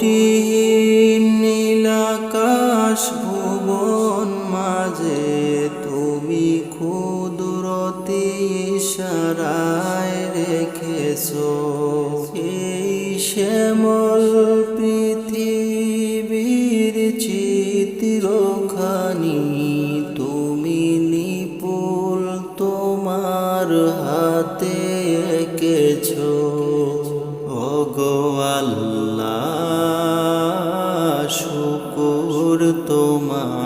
ত্রুটিহীন নীলাকাশ ভুবন মাঝে তুমি ক্ষুদুরতি ইশারায় রেখেছো। এই শ্যামল পৃথিবীর চিত্রখানি, তুমি নিপুল তোমার হাতে এঁকেছো। ওগো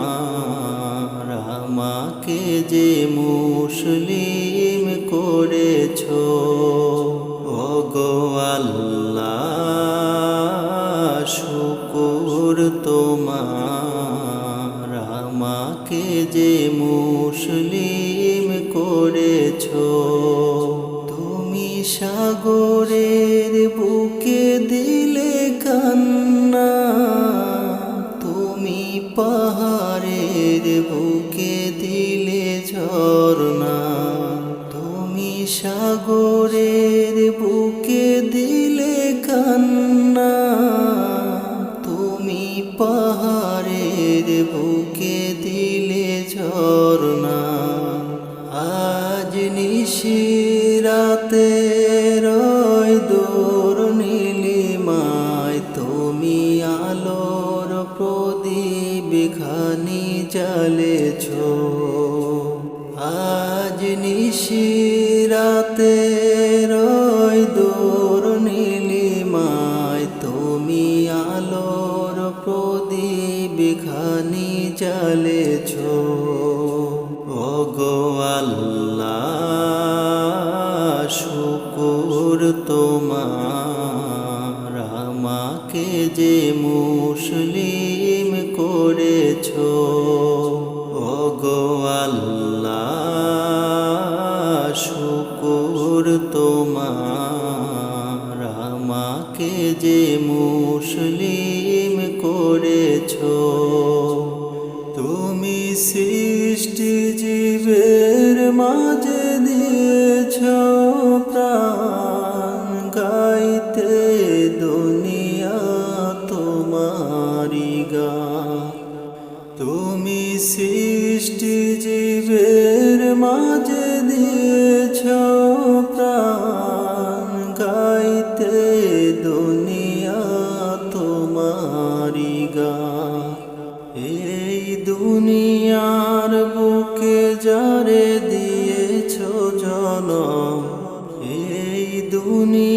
তোমার আমাকে যে মুসলিম করেছ শুকুর তোমার, আমাকে যে মুসলিম করেছ, তুমি সাগরের বুকে দিলে কান্না। পাহাড়ের বুকে দিলে ঝর্ণা, তুমি সাগরের বুকে দিলে কান্না, তুমি পাহাড়ের বুকে দিলে ঝর্ণা। আজ নিশি রাতে রয় দূর নীলিমায়, তুমি আলোর প্রদীপ খানি জ্বালেছ আজ নিশিরাতে রয় দূর নীলিমায়, তুমি আলোর প্রদীপ খানি জ্বালেছ শুকুর তোমার, আমাকে যে মুসলিম করেছ? ওগো আল্লাহ শুকুর তোমার। আমাকে যে মুসলিম করেছ তুমি সৃষ্টি জীবের মাঝে দিয়েছ তুমি সৃষ্টি জীবের মাঝে দিয়েছ প্রাণ, গাইতে দুনিয়া তোমারি গা। এই দুনিয়ার বুকে যারে দিয়েছ জনম, এই দুনিয়ার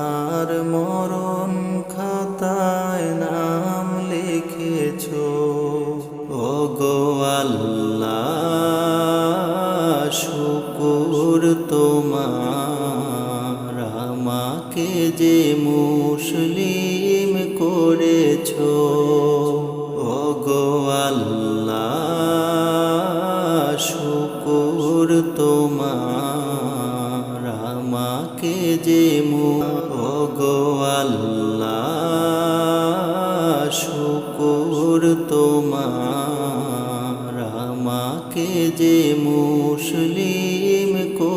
তার মরণ খাতায় নাম লিখেছ। ও আল্লাহ শুকুর তোমার। রামাকে যে মুসলিম করেছ থাকে যে মোগো আল্লাহ শুকুর তোমার আমাকে যে মুসলিম